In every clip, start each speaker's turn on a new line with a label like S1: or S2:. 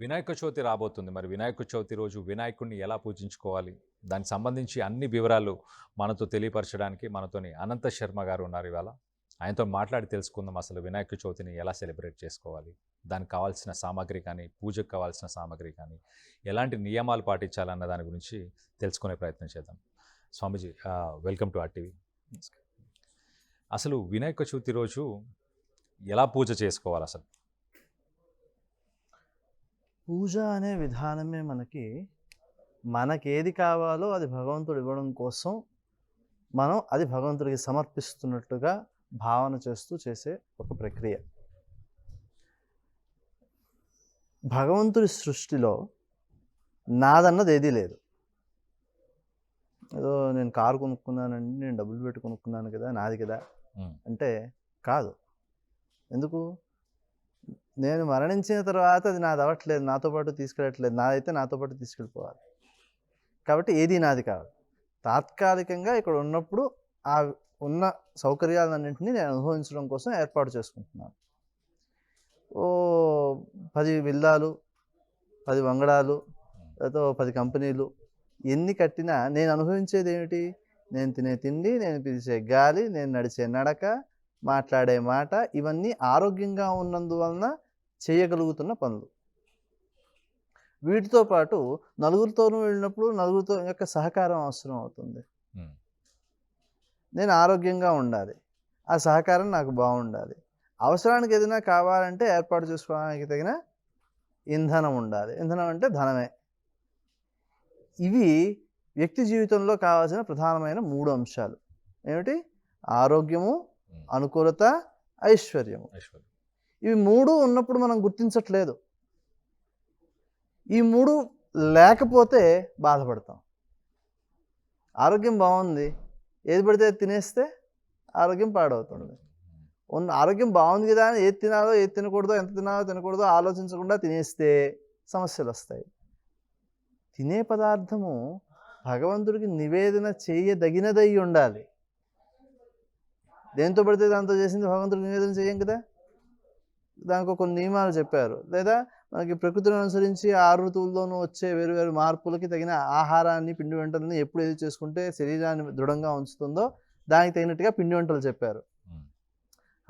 S1: వినాయక చవితి రాబోతుంది. మరి వినాయక చవితి రోజు వినాయకుడిని ఎలా పూజించుకోవాలి? దానికి సంబంధించి అన్ని వివరాలు మనతో తెలియపరచడానికి మనతోని అనంత శర్మ గారు ఉన్నారు ఇవాళ. ఆయనతో మాట్లాడి తెలుసుకుందాం అసలు వినాయక చవితిని ఎలా సెలబ్రేట్ చేసుకోవాలి? దానికి కావాల్సిన సామాగ్రి కానీ పూజకు కావాల్సిన సామాగ్రి కానీ ఎలాంటి నియమాలు పాటించాలన్న దాని గురించి తెలుసుకునే ప్రయత్నం చేద్దాం. Swamiji welcome to RTV. అసలు వినాయక చవితి రోజు ఎలా పూజ చేసుకోవాలి అసలు?
S2: పూజ అనే విధానమే మనకి మనకేది కావాలో అది భగవంతుడు ఇవ్వడం కోసం మనం అది భగవంతుడికి సమర్పిస్తున్నట్టుగా భావన చేస్తూ చేసే ఒక ప్రక్రియ. భగవంతుడి సృష్టిలో నాదన్నది ఏదీ లేదు. ఏదో నేను కారు కొనుక్కున్నానండి నేను డబ్బులు పెట్టి కొనుక్కున్నాను కదా నాది కదా. అంటే కాదు. ఎందుకు? నేను మరణించిన తర్వాత అది నాది అవ్వట్లేదు నాతో పాటు తీసుకెళ్ళట్లేదు నాదైతే నాతో పాటు తీసుకెళ్ళిపోవాలి. కాబట్టి ఏది నాది కాదు. తాత్కాలికంగా ఇక్కడ ఉన్నప్పుడు ఆ ఉన్న సౌకర్యాలన్నింటినీ నేను అనుభవించడం కోసం ఏర్పాటు చేసుకుంటున్నాను. ఓ పది విల్లాలు పది వంగడాలు లేదా ఓ పది కంపెనీలు ఎన్ని కట్టినా నేను అనుభవించేది ఏమిటి? నేను తినే తిండి నేను పిలిచే గాలి నేను నడిచే నడక మాట్లాడే మాట ఇవన్నీ ఆరోగ్యంగా ఉన్నందువలన చేయగలుగుతున్న పనులు. వీటితో పాటు నలుగురితోనూ వెళ్ళినప్పుడు నలుగురితో యొక్క సహకారం అవసరం అవుతుంది. నేను ఆరోగ్యంగా ఉండాలి. ఆ సహకారం నాకు బాగుండాలి. అవసరానికి ఏదైనా కావాలంటే ఏర్పాటు చేసుకోవడానికి తగిన ఇంధనం ఉండాలి. ఇంధనం అంటే ధనమే. ఇవి వ్యక్తి జీవితంలో కావాల్సిన ప్రధానమైన మూడు అంశాలు. ఏమిటి? ఆరోగ్యము. అనుకూలత ఐశ్వర్యము.
S1: ఐశ్వర్యం.
S2: ఇవి మూడు ఉన్నప్పుడు మనం గుర్తించట్లేదు. ఈ మూడు లేకపోతే బాధపడతాం. ఆరోగ్యం బాగుంది. ఏది పడితే తినేస్తే ఆరోగ్యం పాడవుతుంది. ఉన్న ఆరోగ్యం బాగుంది కదా అని ఏది తినాలో ఏది తినకూడదో ఎంత తినాలో తినకూడదో ఆలోచించకుండా తినేస్తే సమస్యలు వస్తాయి. తినే పదార్థము భగవంతుడికి నివేదన చేయదగినదై ఉండాలి. దేంతో పడితే దాంతో చేసింది భగవంతుడికి నివేదన చేయం కదా? దానికి కొన్ని నియమాలు చెప్పారు. లేదా మనకి ప్రకృతిని అనుసరించి ఆరు ఋతువుల్లోనూ వచ్చే వేరు వేరు మార్పులకి తగిన ఆహారాన్ని పిండి వంటలని ఎప్పుడు ఏది చేసుకుంటే శరీరాన్ని దృఢంగా ఉంచుతుందో దానికి తగినట్టుగా పిండి వంటలు చెప్పారు.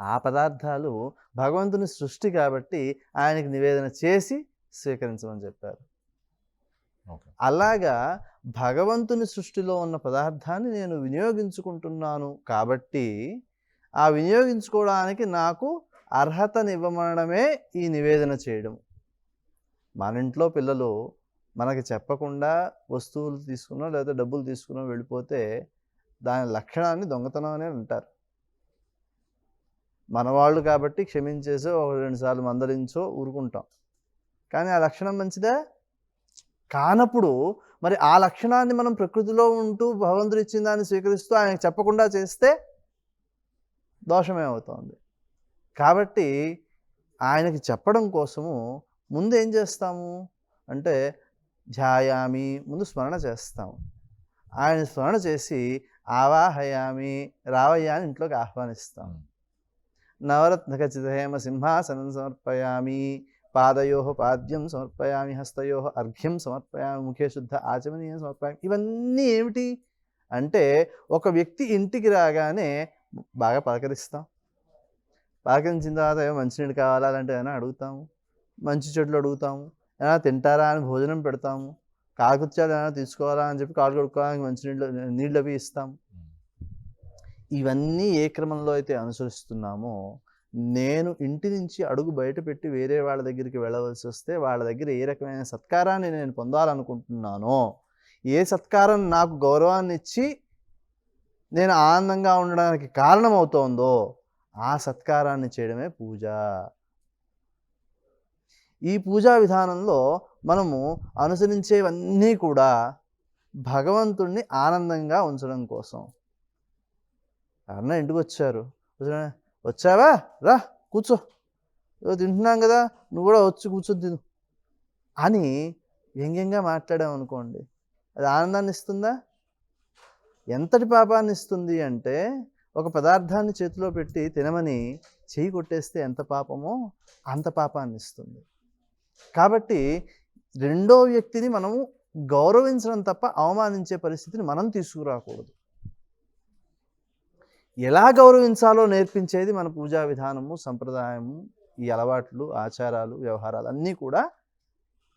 S2: ఆ పదార్థాలు భగవంతుని సృష్టి కాబట్టి ఆయనకి నివేదన చేసి స్వీకరించమని చెప్పారు. అలాగా భగవంతుని సృష్టిలో ఉన్న పదార్థాన్ని నేను వినియోగించుకుంటున్నాను కాబట్టి ఆ వినియోగించుకోవడానికి నాకు అర్హతనివ్వమనడమే ఈ నివేదన చేయడం. మన ఇంట్లో పిల్లలు మనకి చెప్పకుండా వస్తువులు తీసుకున్నా లేదా డబ్బులు తీసుకున్నా వెళ్ళిపోతే దాని లక్షణాన్ని దొంగతనం అనే అంటారు. మనవాళ్ళు కాబట్టి క్షమించేసో ఒక రెండు సార్లు మందలించో ఊరుకుంటాం. కానీ ఆ లక్షణం మంచిదా? కానప్పుడు మరి ఆ లక్షణాన్ని మనం ప్రకృతిలో ఉంటూ భగవంతుడు ఇచ్చిన దాన్ని స్వీకరిస్తూ ఆయనకు చెప్పకుండా చేస్తే దోషమే అవుతుంది కాబట్టి ఆయనకి చెప్పడం కోసము ముందు ఏం చేస్తాము? అంటే ధ్యాయామి ముందు స్మరణ చేస్తాము. ఆయన స్మరణ చేసి ఆవాహయామి రావయ్య అని ఇంట్లోకి ఆహ్వానిస్తాం. నవరత్న ఖచ్చితహేమ సింహాసనం సమర్పయామి పాదయో పాద్యం సమర్పయామి హస్తయో అర్ఘ్యం సమర్పయామి ముఖే శుద్ధ ఆచమనీయం సమర్పయామి. ఇవన్నీ ఏమిటి? అంటే ఒక వ్యక్తి ఇంటికి రాగానే బాగా పలకరిస్తాం. పలకరించిన తర్వాత ఏమో మంచినీళ్ళు కావాలా అలాంటివి ఏమైనా అడుగుతాము? మంచి చెట్లు అడుగుతాము? ఏమైనా తింటారా అని భోజనం పెడతాము? కాకుత్యాలు ఏమైనా తీసుకోవాలా అని చెప్పి కాలు కొడుకోవడానికి మంచినీళ్ళు నీళ్ళు అవి ఇస్తాము. ఇవన్నీ ఏ క్రమంలో అయితే అనుసరిస్తున్నామో నేను ఇంటి నుంచి అడుగు బయట పెట్టి వేరే వాళ్ళ దగ్గరికి వెళ్ళవలసి వస్తే వాళ్ళ దగ్గర ఏ రకమైన సత్కారాన్ని నేను పొందాలనుకుంటున్నానో ఏ సత్కారం నాకు గౌరవాన్ని ఇచ్చి నేను ఆనందంగా ఉండడానికి కారణమవుతోందో ఆ సత్కారాన్ని చేయడమే పూజ. ఈ పూజా విధానంలో మనము అనుసరించేవన్నీ కూడా భగవంతుణ్ణి ఆనందంగా ఉంచడం కోసం. ఎవరన్నా ఇంటికి వచ్చారు? వచ్చావా? రా కూర్చో. తింటున్నాం కదా నువ్వు కూడా వచ్చి కూర్చొని తిను. అని వ్యంగ్యంగా మాట్లాడామనుకోండి అది ఆనందాన్ని ఇస్తుందా? ఎంతటి పాపాన్ని ఇస్తుంది అంటే ఒక పదార్థాన్ని చేతిలో పెట్టి తినమని చేయి కొట్టేస్తే ఎంత పాపమో అంత పాపాన్ని ఇస్తుంది. కాబట్టి రెండో వ్యక్తిని మనము గౌరవించడం తప్ప అవమానించే పరిస్థితిని మనం తీసుకురాకూడదు. ఎలా గౌరవించాలో నేర్పించేది మన పూజా విధానము సంప్రదాయము ఈ అలవాట్లు ఆచారాలు వ్యవహారాలు అన్నీ కూడా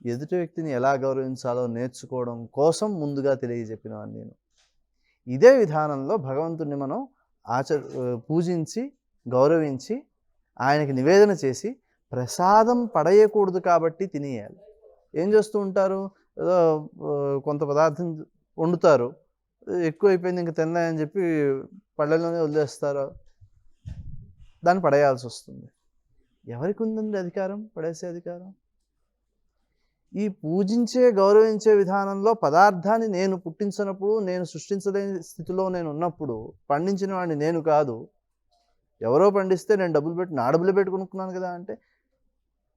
S2: ఎదుటి వ్యక్తిని ఎలా గౌరవించాలో నేర్చుకోవడం కోసం ముందుగా తెలియజెప్పినవాడిని నేను. ఇదే విధానంలో భగవంతుడిని మనం ఆచ పూజించి గౌరవించి ఆయనకి నివేదన చేసి ప్రసాదం పడేయకూడదు కాబట్టి తినేయాలి. ఏం చేస్తూ ఉంటారు? ఏదో కొంత పదార్థం వండుతారు. ఎక్కువ అయిపోయింది ఇంకా తినలేని చెప్పి పళ్ళల్లోనే వదిలేస్తారు. దాన్ని పడేయాల్సి వస్తుంది. ఎవరికి ఉందండి అధికారం? పడేసే అధికారం? ఈ పూజించే గౌరవించే విధానంలో పదార్థాన్ని నేను పుట్టించినప్పుడు నేను సృష్టించలేని స్థితిలో నేను ఉన్నప్పుడు పండించిన వాడిని నేను కాదు. ఎవరో పండిస్తే నేను డబ్బులు పెట్టి నా డబ్బులు పెట్టి కొనుక్కున్నాను కదా అంటే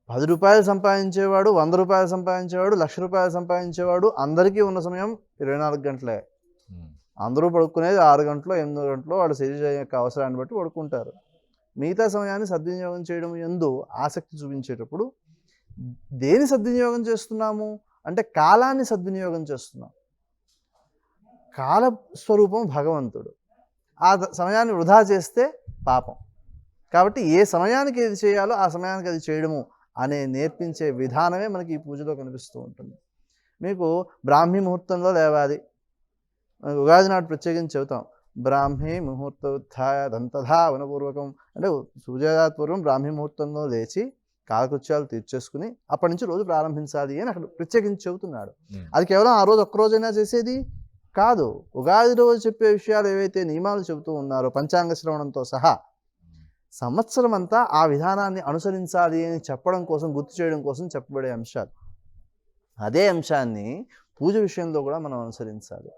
S2: పది రూపాయలు సంపాదించేవాడు వంద రూపాయలు సంపాదించేవాడు లక్ష రూపాయలు సంపాదించేవాడు అందరికీ ఉన్న సమయం ఇరవై నాలుగు గంటలే. అందరూ పడుకునేది ఆరు గంటలో ఎనిమిది గంటలో వాళ్ళ శరీర యొక్క అవసరాన్ని బట్టి పడుకుంటారు. మిగతా సమయాన్ని సద్వినియోగం చేయడం ఎందు ఆసక్తి చూపించేటప్పుడు దేని సద్వినియోగం చేస్తున్నాము? అంటే కాలాన్ని సద్వినియోగం చేస్తున్నాం. కాల స్వరూపం భగవంతుడు. ఆ సమయాన్ని వృధా చేస్తే పాపం. కాబట్టి ఏ సమయానికి ఏది చేయాలో ఆ సమయానికి అది చేయడము అనే నేర్పించే విధానమే మనకి ఈ పూజలో కనిపిస్తూ ఉంటుంది. మీకు బ్రాహ్మీ ముహూర్తంలో లేవాలి. ఉగాది నాడు ప్రత్యేకించి చెబుతాం. బ్రాహ్మీ ముహూర్తోత్థాయ దంతధావనపూర్వకం. అంటే సూర్యోదయాత్ పూర్వం బ్రాహ్మీ ముహూర్తంలో లేచి కాలకృత్యాలు తీర్చేసుకుని అప్పటి నుంచి రోజు ప్రారంభించాలి అని అక్కడ ప్రత్యేకించి చెబుతున్నాడు. అది కేవలం ఆ రోజు ఒక్క రోజైనా చేసేది కాదు. ఉగాది రోజు చెప్పే విషయాలు ఏవైతే నియమాలు చెబుతూ ఉన్నారో పంచాంగ శ్రవణంతో సహా సంవత్సరం అంతా ఆ విధానాన్ని అనుసరించాలి అని చెప్పడం కోసం గుర్తు చేయడం కోసం చెప్పబడే అంశాలు. అదే అంశాన్ని పూజ విషయంలో కూడా మనం అనుసరించాలి.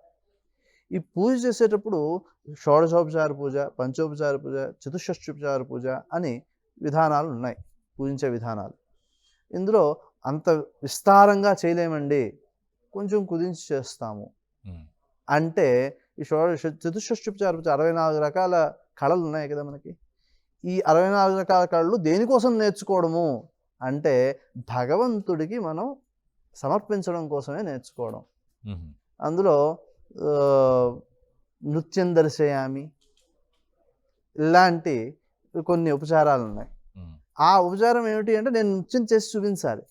S2: ఈ పూజ చేసేటప్పుడు షోడశోపచార పూజ పంచోపచార పూజ చతుషష్ఠోపచార పూజ అని విధానాలు ఉన్నాయి. పూజించే విధానాలు. ఇందులో అంత విస్తారంగా చేయలేమండి. కొంచెం కుదించి చేస్తాము. అంటే ఈ షోడశ చతుషష్ఠోపచార పూజ అరవై నాలుగు రకాల కళలు ఉన్నాయి కదా మనకి. ఈ అరవై నాలుగు రకాల కళలు దేనికోసం నేర్చుకోవడము? అంటే భగవంతుడికి మనం సమర్పించడం కోసమే నేర్చుకోవడం. అందులో నృత్యం దర్శయామి ఇలాంటి కొన్ని ఉపచారాలు ఉన్నాయి ఆ ఉపచారం ఏమిటి అంటే నేను నృత్యం చేసి చూపించాలి.